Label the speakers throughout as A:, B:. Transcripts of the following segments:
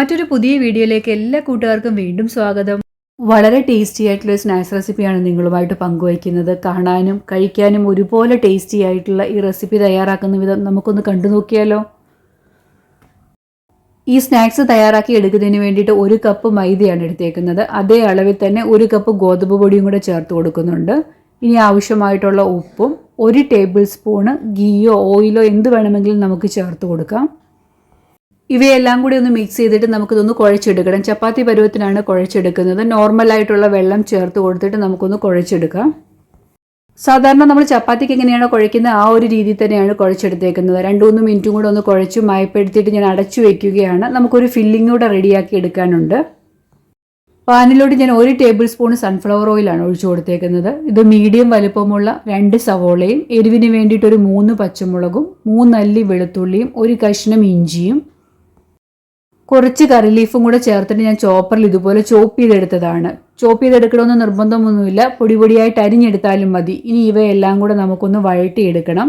A: മറ്റൊരു പുതിയ വീഡിയോയിലേക്ക് എല്ലാ കൂട്ടുകാർക്കും വീണ്ടും സ്വാഗതം. വളരെ ടേസ്റ്റി ആയിട്ടുള്ള സ്നാക്സ് റെസിപ്പിയാണ് നിങ്ങളുമായിട്ട് പങ്കുവയ്ക്കുന്നത്. കാണാനും കഴിക്കാനും ഒരുപോലെ ടേസ്റ്റി ആയിട്ടുള്ള ഈ റെസിപ്പി തയ്യാറാക്കുന്ന വിധം നമുക്കൊന്ന് കണ്ടു നോക്കിയാലോ? ഈ സ്നാക്സ് തയ്യാറാക്കി എടുക്കുന്നതിന് വേണ്ടിയിട്ട് ഒരു കപ്പ് മൈദയാണ് എടുത്തേക്കുന്നത്. അതേ അളവിൽ തന്നെ ഒരു കപ്പ് ഗോതമ്പ് പൊടിയും കൂടെ ചേർത്ത് കൊടുക്കുന്നുണ്ട്. ഇനി ആവശ്യമായിട്ടുള്ള ഉപ്പും ഒരു ടേബിൾ സ്പൂണ് ഗീയോ ഓയിലോ എന്ത് വേണമെങ്കിലും നമുക്ക് ചേർത്ത് കൊടുക്കാം. ഇവയെല്ലാം കൂടി ഒന്ന് മിക്സ് ചെയ്തിട്ട് നമുക്കിതൊന്ന് കുഴച്ചെടുക്കണം. ചപ്പാത്തി പരുവത്തിനാണ് കുഴച്ചെടുക്കുന്നത്. നോർമലായിട്ടുള്ള വെള്ളം ചേർത്ത് കൊടുത്തിട്ട് നമുക്കൊന്ന് കുഴച്ചെടുക്കാം. സാധാരണ നമ്മൾ ചപ്പാത്തിക്ക് എങ്ങനെയാണോ കുഴയ്ക്കുന്നത് ആ ഒരു രീതിയിൽ തന്നെയാണ് കുഴച്ചെടുത്തേക്കുന്നത്. രണ്ട് മൂന്ന് മിനിറ്റും കൂടെ ഒന്ന് കുഴച്ച് മയപ്പെടുത്തിയിട്ട് ഞാൻ അടച്ചു വയ്ക്കുകയാണ് നമുക്കൊരു ഫില്ലിംഗ് കൂടെ റെഡിയാക്കി എടുക്കാനുണ്ട്. പാനിലോട്ട് ഞാൻ ഒരു ടേബിൾ സ്പൂൺ സൺഫ്ലവർ ഓയിലാണ് ഒഴിച്ചു കൊടുത്തേക്കുന്നത്. ഇത് മീഡിയം വലുപ്പമുള്ള രണ്ട് സവോളയും എരിവിന് വേണ്ടിയിട്ട് ഒരു മൂന്ന് പച്ചമുളകും മൂന്നല്ലി വെളുത്തുള്ളിയും ഒരു കഷ്ണം ഇഞ്ചിയും കുറച്ച് കറി ലീഫും കൂടെ ചേർത്തിട്ട് ഞാൻ ചോപ്പറിൽ ഇതുപോലെ ചോപ്പ് ചെയ്തെടുത്തതാണ്. ചോപ്പ് ചെയ്തെടുക്കണമെന്ന് നിർബന്ധമൊന്നുമില്ല. പൊടി പൊടിയായിട്ട് അരിഞ്ഞെടുത്താലും മതി. ഇനി ഇവയെല്ലാം കൂടെ നമുക്കൊന്ന് വഴറ്റിയെടുക്കണം.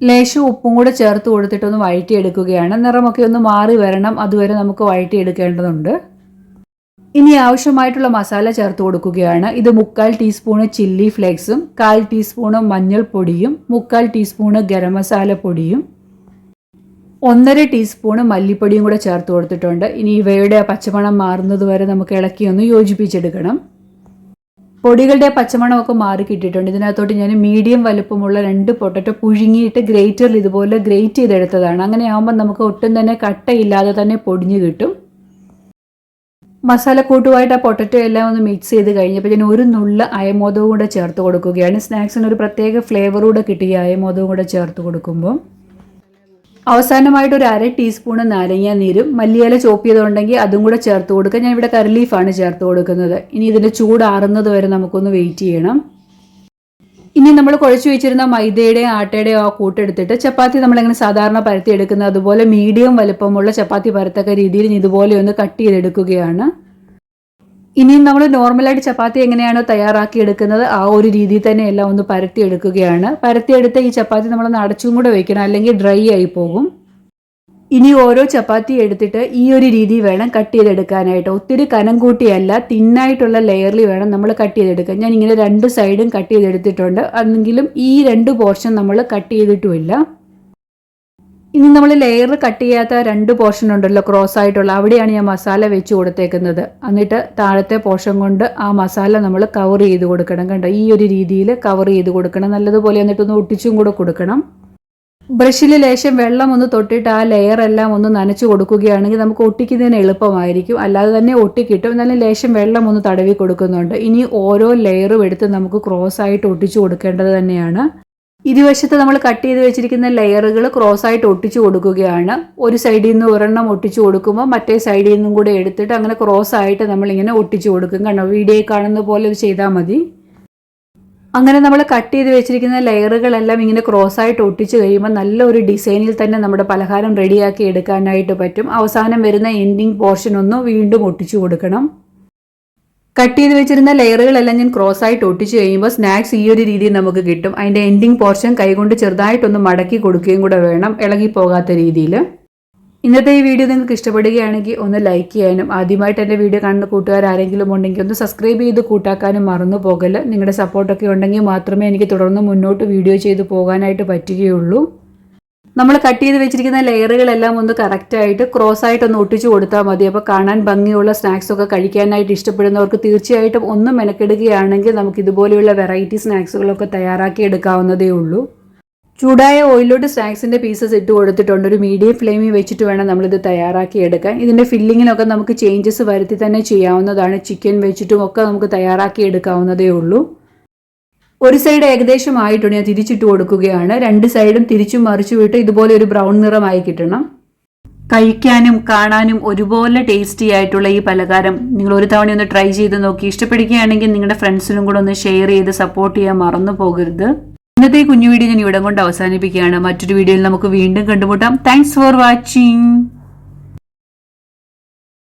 A: ലേശം ഉപ്പും കൂടെ ചേർത്ത് കൊടുത്തിട്ടൊന്ന് വഴറ്റിയെടുക്കുകയാണ്. നിറമൊക്കെ ഒന്ന് മാറി വരണം. അതുവരെ നമുക്ക് വഴറ്റിയെടുക്കേണ്ടതുണ്ട്. ഇനി ആവശ്യമായിട്ടുള്ള മസാല ചേർത്ത് കൊടുക്കുകയാണ്. ഇത് മുക്കാൽ ടീസ്പൂണ് ചില്ലി ഫ്ലേക്സും കാൽ ടീസ്പൂണ് മഞ്ഞൾപ്പൊടിയും മുക്കാൽ ടീസ്പൂണ് ഗരം മസാല പൊടിയും ഒന്നര ടീസ്പൂണ് മല്ലിപ്പൊടിയും കൂടെ ചേർത്ത് കൊടുത്തിട്ടുണ്ട്. ഇനി ഇവയുടെ പച്ചമണം മാറുന്നത് വരെ നമുക്ക് ഇളക്കി ഒന്ന് യോജിപ്പിച്ചെടുക്കണം. പൊടികളുടെ പച്ചമണമൊക്കെ മാറി കിട്ടിയിട്ടുണ്ട്. ഇതിനകത്തോട്ട് ഞാൻ മീഡിയം വലുപ്പമുള്ള രണ്ട് പൊട്ടറ്റോ പുഴുങ്ങിയിട്ട് ഗ്രേറ്ററിൽ ഇതുപോലെ ഗ്രേറ്റ് ചെയ്തെടുത്തതാണ്. അങ്ങനെ ആകുമ്പോൾ നമുക്ക് ഒട്ടും തന്നെ കട്ടയില്ലാതെ തന്നെ പൊടിഞ്ഞു കിട്ടും. മസാലക്കൂട്ടുമായിട്ട് ആ പൊട്ടറ്റോ എല്ലാം ഒന്ന് മിക്സ് ചെയ്ത് കഴിഞ്ഞപ്പോൾ ഞാൻ ഒരു നുള്ള അയമോദവും കൂടെ ചേർത്ത് കൊടുക്കുകയാണ്. സ്നാക്സിന് ഒരു പ്രത്യേക ഫ്ലേവറൂടെ കിട്ടിയ അയമോദവും കൂടെ ചേർത്ത് കൊടുക്കുമ്പോൾ അവസാനമായിട്ട് ഒരു അര ടീസ്പൂൺ നാരങ്ങ നീരും മല്ലിയില ചോപ്പ് ചെയ്തുണ്ടെങ്കിൽ അതും കൂടെ ചേർത്ത് കൊടുക്കുക. ഞാൻ ഇവിടെ കറിലീഫാണ് ചേർത്ത് കൊടുക്കുന്നത്. ഇനി ഇതിന്റെ ചൂടാറുന്നത് വരെ നമുക്കൊന്ന് വെയിറ്റ് ചെയ്യണം. ഇനി നമ്മൾ കുഴച്ച് വെച്ചിരുന്ന മൈദയുടെയും ആട്ടയുടെയും ആ കൂട്ടെടുത്തിട്ട് ചപ്പാത്തി നമ്മളെങ്ങനെ സാധാരണ പരത്തി എടുക്കുന്നത് അതുപോലെ മീഡിയം വലുപ്പമുള്ള ചപ്പാത്തി പരത്തക്ക രീതിയിൽ ഇതുപോലെ ഒന്ന് കട്ട് ചെയ്തെടുക്കുകയാണ്. ഇനിയും നമ്മൾ നോർമലായിട്ട് ചപ്പാത്തി എങ്ങനെയാണോ തയ്യാറാക്കി എടുക്കുന്നത് ആ ഒരു രീതിയിൽ തന്നെ എല്ലാം ഒന്ന് പരത്തി എടുക്കുകയാണ് പരത്തിയെടുത്ത ഈ ചപ്പാത്തി നമ്മൾ അടച്ചും കൂടെ വെക്കണം അല്ലെങ്കിൽ ഡ്രൈ ആയി പോകും. ഇനി ഓരോ ചപ്പാത്തി എടുത്തിട്ട് ഈ ഒരു രീതി വേണം കട്ട് ചെയ്തെടുക്കാനായിട്ട്. ഒത്തിരി കനം കൂട്ടിയല്ല തിന്നായിട്ടുള്ള ലെയറിൽ വേണം നമ്മൾ കട്ട് ചെയ്തെടുക്കാൻ. ഞാൻ ഇങ്ങനെ രണ്ട് സൈഡും കട്ട് ചെയ്തെടുത്തിട്ടുണ്ട്. അന്നെങ്കിലും ഈ രണ്ട് പോർഷൻ നമ്മൾ കട്ട് ചെയ്തിട്ടുമില്ല. ഇനി നമ്മൾ ലെയർ കട്ട് ചെയ്യാത്ത രണ്ട് പോർഷൻ ഉണ്ടല്ലോ ക്രോസ് ആയിട്ടുള്ള. അവിടെയാണ് ഞാൻ മസാല വെച്ച് കൊടുത്തേക്കുന്നത്. എന്നിട്ട് താഴത്തെ പോർഷൻ കൊണ്ട് ആ മസാല നമ്മൾ കവർ ചെയ്ത് കൊടുക്കണം കണ്ടോ? ഈ ഒരു രീതിയിൽ കവർ ചെയ്ത് കൊടുക്കണം. നല്ലതുപോലെ എന്നിട്ടൊന്ന് ഒട്ടിച്ചും കൂടെ കൊടുക്കണം. ബ്രഷിൽ ലേശം വെള്ളം ഒന്ന് തൊട്ടിട്ട് ആ ലെയർ എല്ലാം ഒന്ന് നനച്ചു കൊടുക്കുകയാണെങ്കിൽ നമുക്ക് ഒട്ടിക്കുന്നതിന് എളുപ്പമായിരിക്കും. അല്ലാതെ തന്നെ ഒട്ടിക്കിട്ടും. എന്നാലും ലേശം വെള്ളം ഒന്ന് തടവി കൊടുക്കുന്നുണ്ട്. ഇനി ഓരോ ലെയറും എടുത്ത് നമുക്ക് ക്രോസ് ആയിട്ട് ഒട്ടിച്ചു കൊടുക്കേണ്ടത് തന്നെയാണ്. ഇരുവശത്ത് നമ്മൾ കട്ട് ചെയ്ത് വെച്ചിരിക്കുന്ന ലെയറുകൾ ക്രോസ് ആയിട്ട് ഒട്ടിച്ചു കൊടുക്കുകയാണ്. ഒരു സൈഡിൽ നിന്ന് ഒരെണ്ണം ഒട്ടിച്ചു കൊടുക്കുമ്പോൾ മറ്റേ സൈഡിൽ നിന്നും കൂടെ എടുത്തിട്ട് അങ്ങനെ ക്രോസ് ആയിട്ട് നമ്മളിങ്ങനെ ഒട്ടിച്ചു കൊടുക്കും. കാരണം വീഡിയോയിൽ കാണുന്ന പോലെ ഇത് ചെയ്താൽ മതി. അങ്ങനെ നമ്മൾ കട്ട് ചെയ്ത് വെച്ചിരിക്കുന്ന ലെയറുകളെല്ലാം ഇങ്ങനെ ക്രോസ് ആയിട്ട് ഒട്ടിച്ച് കഴിയുമ്പോൾ നല്ല ഒരു ഡിസൈനിൽ തന്നെ നമ്മുടെ പലഹാരം റെഡിയാക്കി എടുക്കാനായിട്ട് പറ്റും. അവസാനം വരുന്ന എൻഡിങ് പോർഷൻ ഒന്ന് വീണ്ടും ഒട്ടിച്ചു കൊടുക്കണം. കട്ട് ചെയ്ത് വെച്ചിരുന്ന ലെയറുകളെല്ലാം ഞാൻ ക്രോസ് ആയിട്ട് ഒട്ടിച്ച് കഴിയുമ്പോൾ സ്നാക്സ് ഈ ഒരു രീതിയിൽ നമുക്ക് കിട്ടും. അതിന്റെ എൻഡിങ് പോർഷൻ കൈകൊണ്ട് ചെറുതായിട്ടൊന്ന് മടക്കി കൊടുക്കുകയും കൂടെ വേണം ഇളകി പോകാത്ത രീതിയിൽ. ഇന്നത്തെ ഈ വീഡിയോ നിങ്ങൾക്ക് ഇഷ്ടപ്പെടുകയാണെങ്കിൽ ഒന്ന് ലൈക്ക് ചെയ്യാനും ആദ്യമായിട്ട് എന്റെ വീഡിയോ കാണുന്ന കൂട്ടുകാർ ആരെങ്കിലും ഉണ്ടെങ്കിൽ ഒന്ന് സബ്സ്ക്രൈബ് ചെയ്ത് കൂട്ടാക്കാനും മറന്നു പോകൽ. നിങ്ങളുടെ സപ്പോർട്ടൊക്കെ ഉണ്ടെങ്കിൽ മാത്രമേ എനിക്ക് തുടർന്ന് മുന്നോട്ട് വീഡിയോ ചെയ്ത് പോകാനായിട്ട് പറ്റുകയുള്ളൂ. നമ്മൾ കട്ട് ചെയ്ത് വെച്ചിരിക്കുന്ന ലെയറുകളെല്ലാം ഒന്ന് കറക്റ്റായിട്ട് ക്രോസ് ആയിട്ട് ഒന്ന് ഒട്ടിച്ചു കൊടുത്താൽ മതി. അപ്പോൾ കാണാൻ ഭംഗിയുള്ള സ്നാക്സ് ഒക്കെ കഴിക്കാനായിട്ട് ഇഷ്ടപ്പെടുന്നവർക്ക് തീർച്ചയായിട്ടും ഒന്ന് മെനക്കെടുകയാണെങ്കിൽ നമുക്ക് ഇതുപോലെയുള്ള വെറൈറ്റി സ്നാക്സുകളൊക്കെ തയ്യാറാക്കി എടുക്കാവുന്നതേ ഉള്ളൂ. ചൂടായ ഓയിലോട്ട് സ്നാക്സിന്റെ പീസസ് ഇട്ട് കൊടുത്തിട്ടുണ്ട്. ഒരു മീഡിയം ഫ്ലെയിമിൽ വെച്ചിട്ട് വേണം നമ്മളിത് തയ്യാറാക്കി എടുക്കാൻ. ഇതിന്റെ ഫില്ലിങ്ങിനൊക്കെ നമുക്ക് ചേഞ്ചസ് വരുത്തി തന്നെ ചെയ്യാവുന്നതാണ്. ചിക്കൻ വെച്ചിട്ടും ഒക്കെ നമുക്ക് തയ്യാറാക്കി എടുക്കാവുന്നതേ ഉള്ളൂ. ഒരു സൈഡ് ഏകദേശം ആയിട്ടുണ്ട് ഞാൻ തിരിച്ചിട്ട് കൊടുക്കുകയാണ്. രണ്ട് സൈഡും തിരിച്ചും മറിച്ചു വിട്ട് ഇതുപോലെ ഒരു ബ്രൗൺ നിറമായി കിട്ടണം. കഴിക്കാനും കാണാനും ഒരുപോലെ ടേസ്റ്റി ആയിട്ടുള്ള ഈ പലഹാരം നിങ്ങൾ ഒരു തവണ ഒന്ന് ട്രൈ ചെയ്ത് നോക്കി. ഇഷ്ടപ്പെടുകയാണെങ്കിൽ നിങ്ങളുടെ ഫ്രണ്ട്സിനും കൂടെ ഒന്ന് ഷെയർ ചെയ്ത് സപ്പോർട്ട് ചെയ്യാൻ മറന്നു പോകരുത്. ഇന്നത്തെ കുഞ്ഞു വീഡിയോ ഞാൻ ഇവിടെ കൊണ്ട് അവസാനിപ്പിക്കുകയാണ്. മറ്റൊരു വീഡിയോയിൽ നമുക്ക് വീണ്ടും കണ്ടുമുട്ടാം. Thanks for watching